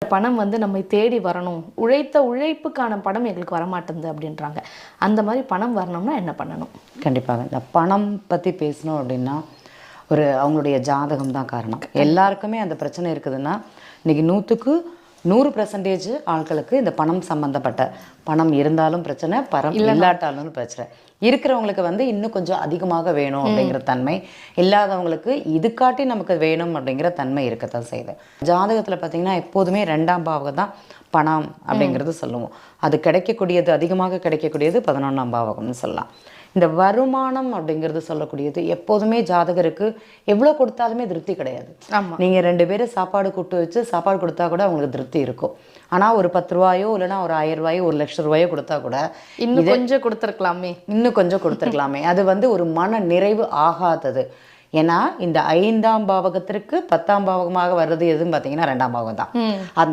பணம் வந்து நம்மை தேடி வரணும். உழைத்த உழைப்புக்கான பணம் எங்களுக்கு வரமாட்டேங்குது அப்படின்றாங்க. அந்த மாதிரி பணம் வரணும்னா என்ன பண்ணணும்? கண்டிப்பாக. இந்த பணம் பற்றி பேசணும் அப்படின்னா ஒரு அவங்களுடைய ஜாதகம் தான் காரணம். எல்லாருக்குமே அந்த பிரச்சனை இருக்குதுன்னா இன்றைக்கி நூற்றுக்கு நூறு பெர்சன்டேஜ் ஆட்களுக்கு இந்த பணம் சம்மந்தப்பட்ட பணம் இருந்தாலும் பிரச்சனை பணம் இல்லாட்டாலும் பிரச்சனை. இருக்கிறவங்களுக்கு வந்து இன்னும் கொஞ்சம் அதிகமாக வேணும் அப்படிங்கிற தன்மை. இல்லாதவங்களுக்கு இதுக்காட்டி நமக்கு வேணும் அப்படிங்கிற தன்மை இருக்கத்தான் செய்யுது. ஜாதகத்தில் பார்த்தீங்கன்னா எப்போதுமே ரெண்டாம் பாவகம் தான் பணம் அப்படிங்கிறது சொல்லுவோம். அது கிடைக்கக்கூடியது அதிகமாக கிடைக்கக்கூடியது பதினொன்றாம் பாவகம்னு சொல்லலாம். இந்த வருமானம் அப்படிங்கிறது சொல்லக்கூடியது எப்போதுமே ஜாதகருக்கு எவ்வளோ கொடுத்தாலுமே திருப்தி கிடையாது. நீங்கள் ரெண்டு பேரும் சாப்பாடு கூட்டு வச்சு சாப்பாடு கொடுத்தா கூட அவங்களுக்கு திருப்தி இருக்கும். ஆனால் ஒரு பத்து ரூபாயோ இல்லைன்னா ஒரு ஆயிரம் ரூபாயோ ஒரு லட்சம் ரூபாயோ கொடுத்தா கூட இன்னும் கொஞ்சம் கொடுத்துருக்கலாமே. இன்னும் கொஞ்சம் கொடுத்துருக்கலாமே. அது வந்து ஒரு மன நிறைவு ஆகாதது. ஏன்னா இந்த ஐந்தாம் பாவகத்திற்கு பத்தாம் பாவகமாக வர்றது எதுன்னு பார்த்தீங்கன்னா ரெண்டாம் பாவகம் தான் அந்த